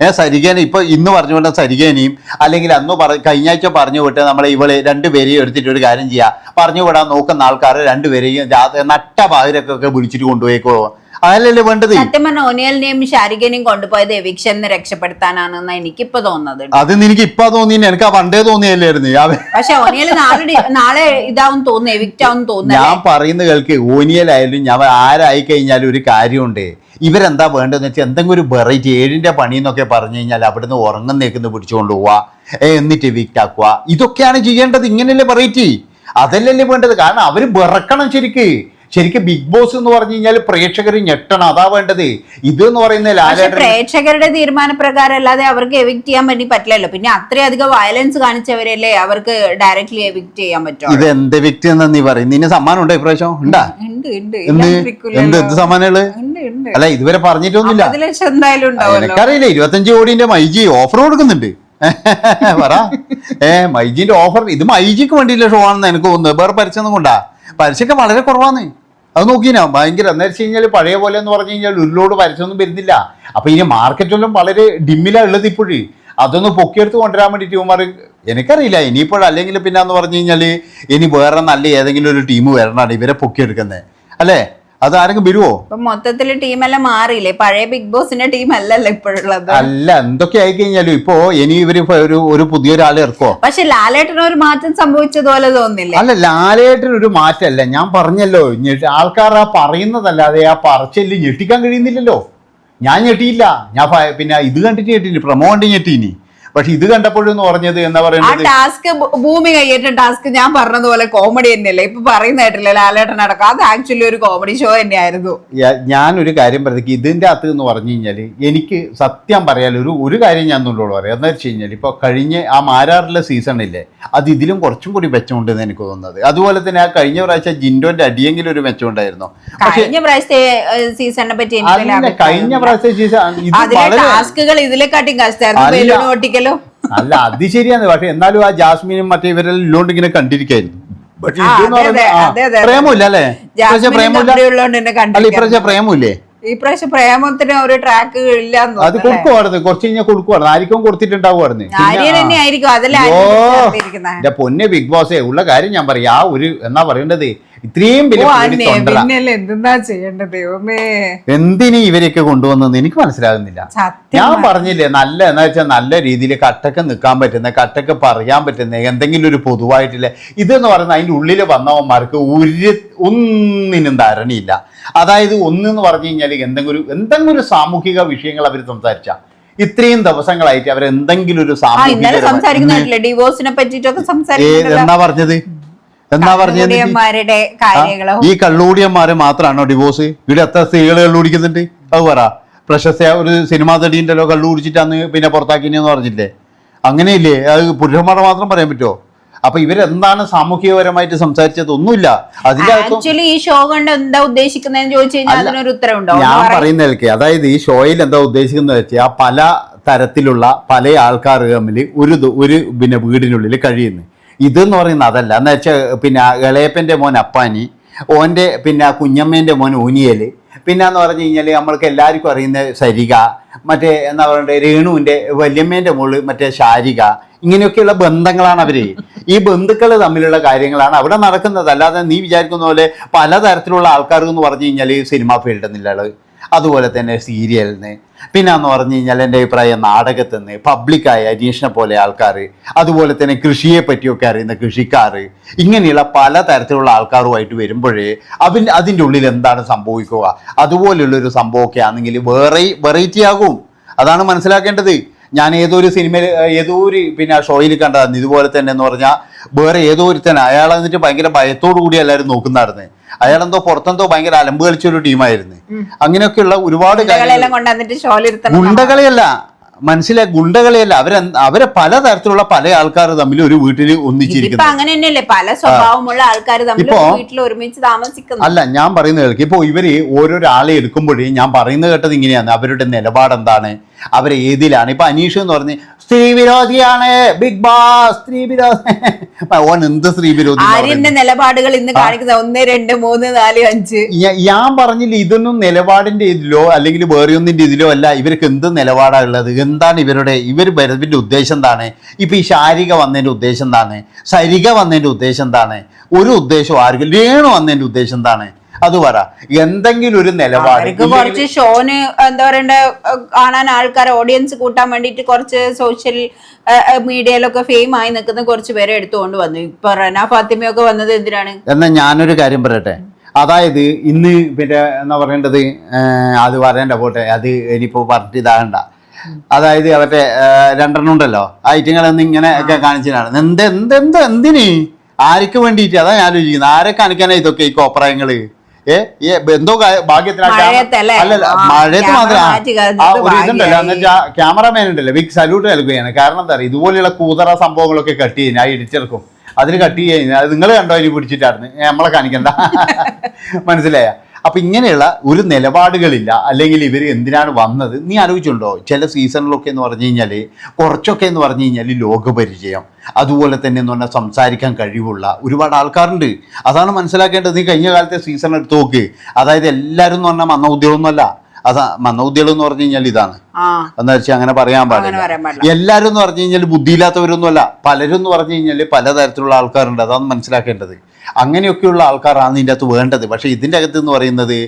ഏഹ് സരികേന ഇപ്പൊ ഇന്ന് പറഞ്ഞു വിട്ട സരികേനയും അല്ലെങ്കിൽ അന്ന് പറ കഴിഞ്ഞ ആഴ്ച പറഞ്ഞു വിട്ട് നമ്മളെ ഇവൾ രണ്ടുപേരെയും എടുത്തിട്ട് ഒരു കാര്യം ചെയ്യാ. പറഞ്ഞു വിടാൻ നോക്കുന്ന ആൾക്കാർ രണ്ടുപേരെയും നട്ട പാതിരക്കൊക്കെ വിളിച്ചിട്ട് കൊണ്ടുപോയിക്കോ അതല്ലല്ലേ വേണ്ടത്. സത്യം പറഞ്ഞ ഒനിയലിനെയും ഷാരികനെയും കൊണ്ടുപോയത് എവിക്ഷനെ രക്ഷപ്പെടുത്താനാണെന്ന് എനിക്കിപ്പോ തോന്നുന്നത്. അത് നിനക്ക് ഇപ്പൊ തോന്നി എനിക്ക് ആ വണ്ടേ തോന്നിയല്ലായിരുന്നു. പക്ഷെ ഒനിയൽ നാളെ നാളെ ഇതാവും തോന്നുന്നു എവിക്റ്റ് ആവും തോന്നുന്നു ഞാൻ പറയുന്ന കേൾക്ക് ഓനിയലായാലും ഞാൻ ആരായി കഴിഞ്ഞാലും ഒരു കാര്യമുണ്ട്. ഇവരെന്താ വേണ്ടതെന്ന് വെച്ചാൽ എന്തെങ്കിലും ഒരു വെറൈറ്റി ഏഴിന്റെ പണി എന്നൊക്കെ പറഞ്ഞു കഴിഞ്ഞാൽ അവിടുന്ന് ഉറങ്ങുന്നേക്കുന്ന് പിടിച്ചുകൊണ്ട് പോവാ. ഏ, എന്നിട്ട് വിറ്റാക്കുക ഇതൊക്കെയാണ് ചെയ്യേണ്ടത് ഇങ്ങനെയല്ലേ വെറൈറ്റി അതല്ലല്ലേ വേണ്ടത്. കാരണം അവർ വിറക്കണം ശരിക്ക്. ശരിക്ക് ബിഗ് ബോസ് എന്ന് പറഞ്ഞു കഴിഞ്ഞാൽ പ്രേക്ഷകർ ഞെട്ടണം. അതാ വേണ്ടത്. ഇത് എന്ന് പറയുന്ന പ്രേക്ഷകരുടെ തീരുമാന തീരുമാനപ്രകാരം അല്ലാതെ അവർക്ക് എവിക്ട് ചെയ്യാൻ വേണ്ടി പറ്റില്ലല്ലോ. പിന്നെ അത്രയധികം വയലൻസ് കാണിച്ചവരല്ലേ അവർക്ക് ഡയറക്ട്ലി എവിക്ട് ചെയ്യാൻ പറ്റും. ഇത് എന്ത് വ്യക്തി എന്ന് നീ പറയും. നിന്നെ സമ്മാനം ഉണ്ടോ ഇപ്രാവശ്യം? ഉണ്ടാ? എന്ത്. എന്ത്? ഉണ്ട് അല്ല ഇതുവരെ പറഞ്ഞിട്ടൊന്നുമില്ല. എനിക്കറിയില്ല. ഇരുപത്തഞ്ച് കോടിന്റെ മൈജി ഓഫർ കൊടുക്കുന്നുണ്ട്. പറ. ഏ മൈജിന്റെ ഓഫർ ഇത് മൈജിക്ക് വേണ്ടിയിട്ടുള്ള ഷോ ആണെന്ന് എനിക്ക് തോന്നുന്നത് വേറെ പരസ്യം കൊണ്ടാ. പരസ്യമൊക്കെ വളരെ കുറവാണ് അത് നോക്കിനാ ഭയങ്കര എന്ന് വെച്ച് കഴിഞ്ഞാൽ പഴയ പോലെ എന്ന് പറഞ്ഞു കഴിഞ്ഞാൽ ഉരുളോട് വരച്ചൊന്നും വരുന്നില്ല. അപ്പൊ ഇനി മാർക്കറ്റൊന്നും വളരെ ഡിമ്മിലാണ് ഉള്ളത് ഇപ്പോഴേ. അതൊന്ന് പൊക്കിയെടുത്ത് കൊണ്ടുവരാൻ വേണ്ടി ഇവന്മാർ എനിക്കറിയില്ല ഇനിയിപ്പോൾ അല്ലെങ്കിൽ പിന്നെ എന്ന് പറഞ്ഞു കഴിഞ്ഞാൽ ഇനി വേറെ നല്ല ഏതെങ്കിലും ഒരു ടീം വരണമാണ് ഇവരെ പൊക്കിയെടുക്കുന്നത്. അല്ലേ? അത് ആരെങ്കിലും വരുമോ ഇപ്പൊ മൊത്തത്തിൽ ടീമെല്ലാം മാറിയില്ലേ? പഴയ ബിഗ് ബോസിന്റെ ടീം അല്ലല്ലോ ഇപ്പോഴുള്ളത്. അല്ല എന്തൊക്കെ ആയി കഴിഞ്ഞാലും ഇപ്പോ ഇനി ഇവർ ഒരു ഒരു പുതിയൊരാളെ ഇറക്കോ പക്ഷെ ലാലേട്ടന് ഒരു മാറ്റം സംഭവിച്ചതുപോലെ തോന്നില്ല? അല്ല ലാലേട്ടന് ഒരു മാറ്റമല്ല ഞാൻ പറഞ്ഞല്ലോ ആൾക്കാർ ആ പറയുന്നതല്ലാതെ ആ പറച്ചൽ ഞെട്ടിക്കാൻ കഴിയുന്നില്ലല്ലോ. ഞാൻ ഞെട്ടിയില്ല. ഞാൻ പിന്നെ ഇത് കണ്ടിട്ട് ഞെട്ടിയില്ല. പ്രമോ കണ്ടിട്ട് ഞെട്ടിനി പക്ഷെ ഇത് കണ്ടപ്പോഴെന്ന് പറഞ്ഞത് എന്താ ആ പറയുന്നത്? ടാസ്ക് ഭൂമി കയ്യേറ്റ ടാസ്ക് ഞാൻ പറഞ്ഞതുപോലെ കോമഡി തന്നെയല്ലേ? ഇപ്പൊ പറയുന്നതായിട്ടില്ല ലാലേട്ടൻ അടക്കം അത് ആക്ച്വലി ഒരു കോമഡി ഷോ തന്നെയായിരുന്നു. ഞാൻ ഞാനൊരു കാര്യം പറയുന്നത് ഇതിന്റെ അകത്ത് എന്ന് പറഞ്ഞു കഴിഞ്ഞാൽ എനിക്ക് സത്യം പറയാൻ ഒരു ഒരു കാര്യം ഞാൻ നിന്നോട് പറയാം. എന്ന് വെച്ച് കഴിഞ്ഞാൽ ഇപ്പോൾ കഴിഞ്ഞ ആ മാരാറിലെ സീസണില്ലേ അത് ഇതിലും കുറച്ചും കൂടി മെച്ചമുണ്ടെന്ന് എനിക്ക് തോന്നുന്നത്. അതുപോലെ തന്നെ ആ കഴിഞ്ഞ പ്രാവശ്യം ജിൻഡോന്റെ അടിയെങ്കിലും ഒരു മെച്ചമുണ്ടായിരുന്നു. കഴിഞ്ഞ പ്രാവശ്യത്തെ സീസണിനെ പറ്റി കഴിഞ്ഞ. പ്രാവശ്യത്തെ സീസൺ ഇതിലെക്കാട്ടി കഷ്ടായിരുന്നു പൊട്ടിക്കലോ അല്ല അത് ശരിയാണ്. പക്ഷെ എന്നാലും ആ ജാസ്മിനും മറ്റേ ഇവരെല്ലാം ഇല്ലോണ്ട് ഇങ്ങനെ കണ്ടിരിക്കായിരുന്നു. പക്ഷെ ആ, ഇതെന്ന് പറയുന്നത് ആ, അതെ, അതെ. പ്രേമമില്ല അല്ലേ? ഇപ്രാവശ്യം ജാസ്മിനും പ്രേമമില്ല. ഗബ്രിയുള്ളോണ്ട് എന്നെ അല്ല കണ്ടിരിക്കാൻ ഇപ്രാവശ്യം പ്രേമമില്ലേ? ഈ പ്രാവശ്യം പ്രേമത്തിന് ഒരു ട്രാക്ക് ഇല്ലാന്ന് അത് തോന്നുന്നു കൊടുക്കുവായിരുന്നു. കുറച്ച് കഴിഞ്ഞാൽ കൊടുക്കുവായിരുന്നു. ആർക്കും കൊടുത്തിട്ടുണ്ടാവുമായിരുന്നു. പിന്നെ ആര്യൻ ആ- തന്നെ ആയിരിക്കും അതല്ല ഓ ആര്യൻ എന്റെ പൊന്നെ ബിഗ് ബോസേ. ഉള്ള കാര്യം ഞാൻ പറയാ. ആ ഒരു എന്നാ പറയേണ്ടത്? ഇത്രയും. എന്തെന്നാ ചെയ്യേണ്ടത് ദൈവമേ? എന്തിനു ഇവരെയൊക്കെ കൊണ്ടുവന്നെന്ന് എനിക്ക് മനസ്സിലാകുന്നില്ല. ഞാൻ പറഞ്ഞില്ലേ നല്ല എന്നാ വെച്ചാൽ നല്ല രീതിയിൽ കട്ടൊക്കെ നിൽക്കാൻ പറ്റുന്ന കട്ടൊക്കെ പറയാൻ പറ്റുന്ന എന്തെങ്കിലും ഒരു പൊതുവായിട്ടില്ല. ഇതെന്ന് പറയുന്നത് അതിന്റെ ഉള്ളിൽ വന്നവന്മാർക്ക് ഒരു ഒന്നിനും ധാരണയില്ല. അതായത് ഒന്നെന്ന് പറഞ്ഞു കഴിഞ്ഞാൽ എന്തെങ്കിലും എന്തെങ്കിലും ഒരു സാമൂഹിക വിഷയങ്ങൾ അവർ സംസാരിച്ച. ഇത്രയും ദിവസങ്ങളായിട്ട് അവർ എന്തെങ്കിലും ഒരു സാമൂഹിക എന്നാ പറഞ്ഞത്? എന്നാ പറഞ്ഞ ഈ കള്ളൂടിയന്മാര് മാത്രമാണോ ഡിവോഴ്സ് ഇവിടെ എത്ര സ്ത്രീകൾ കള്ളുപിടിക്കുന്നുണ്ട് അത് പറ. പ്രശസ്ത ഒരു സിനിമാ തടിയുണ്ടല്ലോ കള്ളു കുടിച്ചിട്ട് അന്ന് പിന്നെ പുറത്താക്കിനെന്ന് പറഞ്ഞില്ലേ? അങ്ങനെയില്ലേ? അത് പുരുഷന്മാരെ മാത്രം പറയാൻ പറ്റുമോ അപ്പൊ ഇവരെന്താണ് സാമൂഹികപരമായിട്ട് സംസാരിച്ചത്? ഒന്നുമില്ല. അതിന്റെ ആക്ച്വലി ഈ ഷോ കൊണ്ട് എന്താ ഉദ്ദേശിക്കുന്നതെന്ന് ചോദിച്ചു കഴിഞ്ഞാൽ അതിനൊരു ഉത്തരവുണ്ടോ ഞാൻ പറയുന്ന അതായത് ഈ ഷോയിൽ എന്താ ഉദ്ദേശിക്കുന്നത് വെച്ചാൽ പല തരത്തിലുള്ള പല ആൾക്കാർ തമ്മിൽ ഒരു ഒരു പിന്നെ വീടിനുള്ളിൽ കഴിയുന്നു. ഇതെന്ന് പറയുന്നത് അതല്ല. എന്ന് വെച്ചാൽ പിന്നെ ഇളയപ്പന്റെ മോൻ അപ്പാനി ഓന്റെ പിന്നെ കുഞ്ഞമ്മേന്റെ മോൻ ഊനിയൽ. പിന്നെ എന്ന് പറഞ്ഞു കഴിഞ്ഞാൽ നമ്മൾക്ക് എല്ലാവർക്കും അറിയുന്ന സരിക മറ്റേ എന്താ പറയണ്ടേ രേണുവിന്റെ വല്യമ്മേന്റെ മോൾ മറ്റേ ശാരിക ഇങ്ങനെയൊക്കെയുള്ള ബന്ധങ്ങളാണ് അവർ ഈ ബന്ധുക്കൾ തമ്മിലുള്ള കാര്യങ്ങളാണ് അവിടെ നടക്കുന്നത്. അല്ലാതെ നീ വിചാരിക്കുന്ന പോലെ പലതരത്തിലുള്ള ആൾക്കാർ എന്ന് പറഞ്ഞു കഴിഞ്ഞാൽ സിനിമ ഫീൽഡിൽ നിന്നുള്ളത് അതുപോലെ തന്നെ സീരിയലിൽ നിന്ന് പിന്നെ എന്ന് പറഞ്ഞു കഴിഞ്ഞാൽ എന്റെ അഭിപ്രായം നാടകത്തിൽ നിന്ന് പബ്ലിക്കായ അനീഷിനെ പോലെ ആൾക്കാർ അതുപോലെ തന്നെ കൃഷിയെ പറ്റിയൊക്കെ അറിയുന്ന കൃഷിക്കാർ ഇങ്ങനെയുള്ള പല തരത്തിലുള്ള ആൾക്കാരുമായിട്ട് വരുമ്പോഴേ അവൻ അതിന്റെ ഉള്ളിൽ എന്താണ് സംഭവിക്കുക? അതുപോലെയുള്ളൊരു സംഭവമൊക്കെ ആണെങ്കിൽ വേറെ വെറൈറ്റി ആകും. അതാണ് മനസ്സിലാക്കേണ്ടത്. ഞാൻ ഏതോ ഒരു സിനിമയിൽ ഏതോ ഒരു പിന്നെ ഷോയിൽ കണ്ടതാണ്. ഇതുപോലെ തന്നെ എന്ന് പറഞ്ഞാൽ വേറെ ഏതോ ഒരു തന്നെ അയാൾ ഭയങ്കര ഭയത്തോടു കൂടി എല്ലാവരും നോക്കുന്നായിരുന്നു അയാളെന്തോ പുറത്തെന്തോ ഭയങ്കര അലമ്പ് കളിച്ച ഒരു ടീമായിരുന്നു. അങ്ങനെയൊക്കെയുള്ള ഒരുപാട് ഗുണ്ടകളിയല്ല മനസ്സിലായ ഗുണ്ടകളെയല്ല. അവരെ അവരെ പലതരത്തിലുള്ള പല ആൾക്കാർ തമ്മിൽ ഒരു വീട്ടിൽ ഇപ്പൊ ഒന്നിച്ചിരിക്കുന്നു. അങ്ങനെ തന്നെയല്ലേ പല സ്വഭാവമുള്ള ആൾക്കാർ തമ്മിൽ വീട്ടിൽ ഒരുമിച്ച് താമസിക്കുന്നു. അല്ല ഞാൻ പറയുന്നത് കേൾക്ക്. ഇപ്പോൾ ഇവർ ഓരോരാളെ എടുക്കുമ്പോഴേ ഞാൻ പറയുന്നത് കേട്ടത് ഇങ്ങനെയാണ്. അവരുടെ നിലപാട് എന്താണ് അവരെ ഏതിലാണ് ഇപ്പൊ അനീഷ് എന്ന് പറഞ്ഞ് സ്ത്രീ വിരോധിയാണ് ബിഗ് ബോസ് സ്ത്രീ വിരോധി ഓൻ എന്ത് സ്ത്രീ വിരോധി ആര്യന്റെ നിലപാടുകൾ ഇന്ന് കാണിക്കുന്ന ഒന്ന് രണ്ട് മൂന്ന് നാല് അഞ്ച്. ഞാൻ പറഞ്ഞില്ല ഇതൊന്നും നിലപാടിന്റെ ഇതിലോ അല്ലെങ്കിൽ വേറെ ഒന്നിന്റെ ഇതിലോ അല്ല. ഇവർക്ക് എന്ത് നിലപാടാണ് ഉള്ളത്? എന്താണ് ഇവരുടെ ഇവർ വരവിന്റെ ഉദ്ദേശം എന്താണ്? ഇപ്പൊ ഈ ശാരിക വന്നതിന്റെ ഉദ്ദേശം എന്താണ്? സരിക വന്നതിന്റെ ഉദ്ദേശം എന്താണ്? ഒരു ഉദ്ദേശം ആർക്കും രേണു വന്നതിന്റെ ഉദ്ദേശം എന്താണ്? അത് പറ. എന്തെങ്കിലും ഒരു നിലപാട് കുറച്ച് ഷോന് എന്താ പറയണ്ട കാണാൻ ആൾക്കാരെ ഓഡിയൻസ് കൂട്ടാൻ വേണ്ടിയിട്ട് കുറച്ച് സോഷ്യൽ മീഡിയയിലൊക്കെ ഫെയിം ആയി നിൽക്കുന്ന കുറച്ച് പേരെ എടുത്തുകൊണ്ട് വന്നു. ഇപ്പൊ റന ഫാത്തിമയൊക്കെ വന്നത് എന്തിനാണ്? എന്നാ ഞാനൊരു കാര്യം പറയട്ടെ. അതായത് ഇന്ന് പിന്നെ എന്താ പറയേണ്ടത് അത് പറയണ്ട പോട്ടെ. അത് ഇനിയിപ്പോൾ പറഞ്ഞിട്ട് ഇതാകണ്ട. അതായത് അവരുടെ രണ്ടെണ്ണം ഉണ്ടല്ലോ. ഐറ്റങ്ങളൊന്നും ഇങ്ങനെ ഒക്കെ കാണിച്ചതാണ്. എന്ത് എന്ത് എന്ത് എന്തിന്? ആർക്ക് വേണ്ടിയിട്ട്? അതാ ഞാൻ ആരൊക്കെ ആരെ കാണിക്കാനാ ഇതൊക്കെ ഈ കോപ്രായങ്ങൾ? എന്തോ ഭാഗ്യത്തിനാണ് മഴയത്ത് ഇതുണ്ടല്ലോ എന്നുവെച്ചാൽ ക്യാമറമാൻ ഉണ്ടല്ലോ വിക് സല്യൂട്ട് നൽകുകയാണ്. കാരണം എന്താ പറയുക ഇതുപോലെയുള്ള കൂതറ സംഭവങ്ങളൊക്കെ കട്ട് ചെയ്യുന്ന ആ ഇടിച്ചെടുക്കും. അതിന് കട്ട് ചെയ്യുന്നത് നിങ്ങൾ കണ്ടോ? അതിന് പിടിച്ചിട്ടായിരുന്നു. നമ്മളെ കാണിക്കണ്ട. മനസ്സിലായ? അപ്പൊ ഇങ്ങനെയുള്ള ഒരു നിലപാടുകളില്ല. അല്ലെങ്കിൽ ഇവർ എന്തിനാണ് വന്നത്? നീ ആലോചിച്ചുണ്ടോ ചില സീസണിലൊക്കെ എന്ന് പറഞ്ഞു കഴിഞ്ഞാൽ കുറച്ചൊക്കെ എന്ന് പറഞ്ഞു കഴിഞ്ഞാൽ ലോകപരിചയം. അതുപോലെ തന്നെ എന്ന് പറഞ്ഞാൽ സംസാരിക്കാൻ കഴിവുള്ള ഒരുപാട് ആൾക്കാരുണ്ട്. അതാണ് മനസ്സിലാക്കേണ്ടത്. നീ കഴിഞ്ഞ കാലത്തെ സീസൺ എടുത്ത് നോക്ക്. അതായത് എല്ലാവരും എന്ന് പറഞ്ഞാൽ മന്നൗദ്യോഗമൊന്നുമല്ല അതാ മന്നൗദ്യോഗം എന്ന് പറഞ്ഞു കഴിഞ്ഞാൽ ഇതാണ്. എന്താ വെച്ചാൽ അങ്ങനെ പറയാൻ പാടില്ല. എല്ലാരും എല്ലാവരും എന്ന് പറഞ്ഞു കഴിഞ്ഞാൽ ബുദ്ധിയില്ലാത്തവരൊന്നുമല്ല പലരും എന്ന് പറഞ്ഞു കഴിഞ്ഞാൽ പലതരത്തിലുള്ള ആൾക്കാരുണ്ട്. അതാണ് മനസ്സിലാക്കേണ്ടത്. അങ്ങനെയൊക്കെയുള്ള ആൾക്കാരാണ് ഇതിന്റെ അകത്ത് വേണ്ടത്. പക്ഷേ ഇതിന്റെ അകത്ത് എന്ന് പറയുന്നത്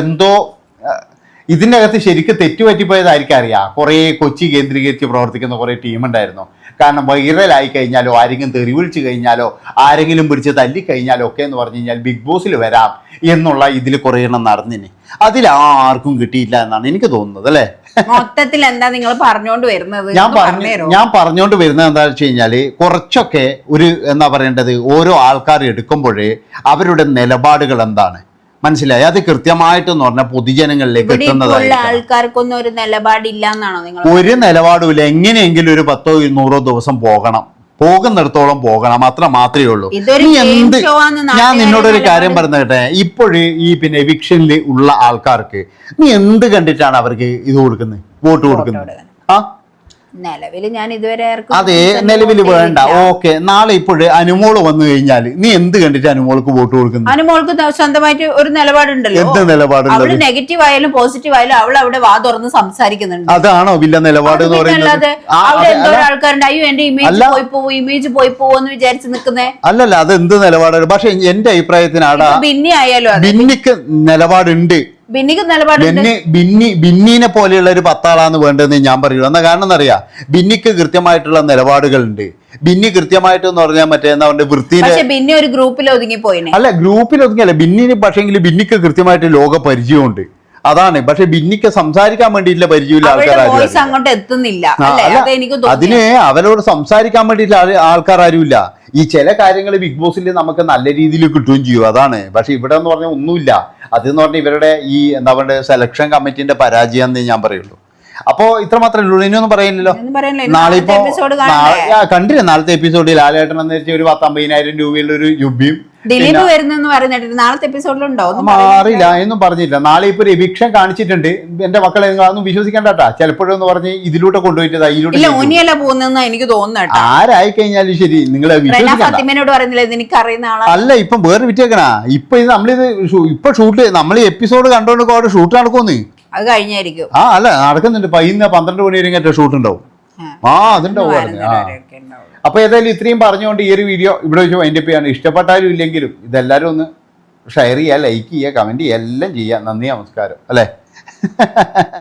എന്തോ ഇതിന്റെ ഇതിന്റെ അകത്ത് ശരിക്കും തെറ്റുപറ്റിപ്പോയതായിരിക്കും അറിയാം. കുറേ കൊച്ചി കേന്ദ്രീകരിച്ച് പ്രവർത്തിക്കുന്ന കുറേ ടീമുണ്ടായിരുന്നു. കാരണം വൈറലായി കഴിഞ്ഞാലോ ആരെങ്കിലും തെറി വിളിച്ചു കഴിഞ്ഞാലോ ആരെങ്കിലും പിടിച്ച് തല്ലിക്കഴിഞ്ഞാലോ ഒക്കെ എന്ന് പറഞ്ഞു കഴിഞ്ഞാൽ ബിഗ് ബോസിൽ വരാം എന്നുള്ള ഇതിൽ കുറേ എണ്ണം നടന്നിന്. അതിലാർക്കും കിട്ടിയില്ല എന്നാണ് എനിക്ക് തോന്നുന്നത് അല്ലേ? മൊത്തത്തിൽ എന്താ നിങ്ങൾ പറഞ്ഞോണ്ട് വരുന്നത്? ഞാൻ പറഞ്ഞു ഞാൻ പറഞ്ഞോണ്ട് വരുന്നത് എന്താ വെച്ച് കഴിഞ്ഞാൽ കുറച്ചൊക്കെ ഒരു എന്താ പറയേണ്ടത് ഓരോ ആൾക്കാർ എടുക്കുമ്പോഴേ അവരുടെ നിലപാടുകൾ എന്താണ്? മനസ്സിലായി. അത് കൃത്യമായിട്ടെന്ന് പറഞ്ഞാൽ പൊതുജനങ്ങളിലേക്ക് എത്തുന്നതായി ആൾക്കാർക്കൊന്നും ഒരു നിലപാടില്ല എന്നാണോ നിങ്ങൾ ഒരു നിലപാടുമില്ല. എങ്ങനെയെങ്കിലും ഒരു പത്തോ ഇരുന്നൂറോ ദിവസം പോകണം. പോകുന്നിടത്തോളം പോകണം. അത്ര മാത്രമേ ഉള്ളൂ. നീ എന്ത് ഞാൻ നിന്നോട് നിന്നോടൊരു കാര്യം പറഞ്ഞു കേട്ടെ ഇപ്പോഴ് ഈ പിന്നെ എവിക്ഷനിൽ ഉള്ള ആൾക്കാർക്ക് നീ എന്ത് കണ്ടിട്ടാണ് അവർക്ക് ഇത് കൊടുക്കുന്നത് വോട്ട് കൊടുക്കുന്നത്. ആ? നിലവിൽ ഞാൻ ഇതുവരെ ആർക്കും അതെ നിലവിൽ വേണ്ട. ഓക്കെ നാളെ ഇപ്പോഴ് അനുമോൾ വന്നു കഴിഞ്ഞാൽ നീ എന്ത് കണ്ടിട്ട് അനുമോൾക്ക് വോട്ട് കൊടുക്കുന്നു? അനുമോൾക്ക് സ്വന്തമായിട്ട് ഒരു നിലപാടുണ്ടല്ലോ. എന്ത് നിലപാടുണ്ട് നെഗറ്റീവ് ആയാലും പോസിറ്റീവ് ആയാലും അവൾ അവിടെ വാ തുറന്ന് സംസാരിക്കുന്നുണ്ട്. അതാണോ വില്ല നിലപാട് എന്ന് പറയുന്നത്? അവിടെ എന്തോ ആൾക്കാരുണ്ട് അയ്യോ എന്റെ ഇമേജ്. പോയി പോവും ഇമേജ് പോയി പോവെന്ന് വിചാരിച്ച് നിക്കുന്നേ അല്ലല്ല അത് എന്ത് നിലപാടാണ്? പക്ഷെ എന്റെ അഭിപ്രായത്തിനാടാ ബിന്നി ആയാലും ബിന്നിക്ക് നിലപാടുണ്ട്. ബിന്നിക്ക് നിലപാട് ബിന്നി ബിന്നി ബിന്നിനെ പോലെയുള്ള ഒരു പത്താളാന്ന് വേണ്ടതെന്ന് ഞാൻ പറയുള്ളൂ. എന്നാ കാരണം എന്നറിയാം? ബിന്നിക്ക് കൃത്യമായിട്ടുള്ള നിലപാടുകളുണ്ട്. ബിന്നി കൃത്യമായിട്ട് എന്ന് പറഞ്ഞാൽ മറ്റേ എന്താ പറയുക വൃത്തിയിലെ ബിന്നി ഒരു ഗ്രൂപ്പിൽ ഒതുങ്ങി പോയിനെ അല്ല ഗ്രൂപ്പിൽ ഒതുങ്ങിയല്ല ബിന്നിന് പക്ഷേങ്കിൽ ബിന്നിക്ക് കൃത്യമായിട്ട് ലോക പരിചയമുണ്ട് അതാണ്. പക്ഷെ ബിന്നിക്ക് സംസാരിക്കാൻ വേണ്ടിയിട്ടുള്ള പരിചയമില്ല ആൾക്കാർ അങ്ങോട്ട് എത്തുന്നില്ല. അതിന് അവരോട് സംസാരിക്കാൻ വേണ്ടിയിട്ട് ആള്- ആൾക്കാർ ആരുമില്ല ഈ ചില കാര്യങ്ങൾ ബിഗ് ബോസിൽ നമുക്ക് നല്ല രീതിയിൽ കിട്ടുകയും ചെയ്യും. അതാണ്. പക്ഷെ ഇവിടെ എന്ന് പറഞ്ഞാൽ ഒന്നുമില്ല. അതെന്ന് പറഞ്ഞാൽ ഇവരുടെ ഈ എന്താ പറയുക സെലക്ഷൻ കമ്മിറ്റിന്റെ പരാജയം എന്നേ ഞാൻ പറയുള്ളൂ. അപ്പോ ഇത്ര മാത്രമേ ഉള്ളൂ. ഇനിയൊന്നും പറയുന്നില്ലല്ലോ. നാളെ ഇപ്പോ കണ്ടില്ലേ? നാളത്തെ എപ്പിസോഡിൽ ലാലേട്ടൻ എന്ന് വെച്ചാൽ ഒരു പത്തമ്പതിനായിരം രൂപയുള്ള ഒരു യുബിയും ദിലീപ് വരുന്നെന്ന് പറയുന്നിട്ട് നാളത്തെ എപ്പിസോഡിലുണ്ടോ? മാറില്ല എന്നും പറഞ്ഞില്ല. നാളെ ഇപ്പൊ ഒരു എവിക്ഷൻ കാണിച്ചിട്ടുണ്ട്. എന്റെ മക്കളെ നിങ്ങൾ അതൊന്നും വിശ്വസിക്കണ്ടാട്ടാ ചിലപ്പോഴെന്ന് പറഞ്ഞ് ഇതിലൂടെ കൊണ്ടുപോയിട്ട് പോകുന്നെന്ന് എനിക്ക് തോന്നുന്നു ആരായി കഴിഞ്ഞാലും ശരി നിങ്ങൾ വിശ്വസിക്കണ്ട. ഫാത്തിമേനോട് പറയുന്നില്ല എനിക്ക് അറിയുന്ന ആളാ? അല്ല ഇപ്പൊ വേറെ വിറ്റേക്കണാ ഇപ്പൊ ഇത് നമ്മളിത് ഇപ്പൊ ഷൂട്ട് നമ്മൾ എപ്പിസോഡ് കണ്ടോണ്ട് അവിടെ ഷൂട്ട് നടക്കുമെന്ന് അത് കഴിഞ്ഞായിരിക്കും. ആ അല്ല നടക്കുന്നുണ്ട്. ഇന്ന് പന്ത്രണ്ട് മണി വരെ ഷൂട്ട് ഉണ്ടാവും. ആ. അതുണ്ടാവും പറഞ്ഞു ആ വരുന്നവരൊക്കെ ഉണ്ടാവും. അപ്പൊ ഏതായാലും ഇത്രയും പറഞ്ഞുകൊണ്ട് ഈ ഒരു വീഡിയോ ഇവിടെ വെച്ച് വൈൻഡപ്പ് ചെയ്യാണ് ഇഷ്ടപ്പെട്ടാലും ഇല്ലെങ്കിലും ഇതെല്ലാവരും ഒന്ന് ഷെയർ ചെയ്യുക ലൈക്ക് ചെയ്യുക കമന്റ് ചെയ്യുക എല്ലാം ചെയ്യുക നന്ദി നമസ്കാരം അല്ലേ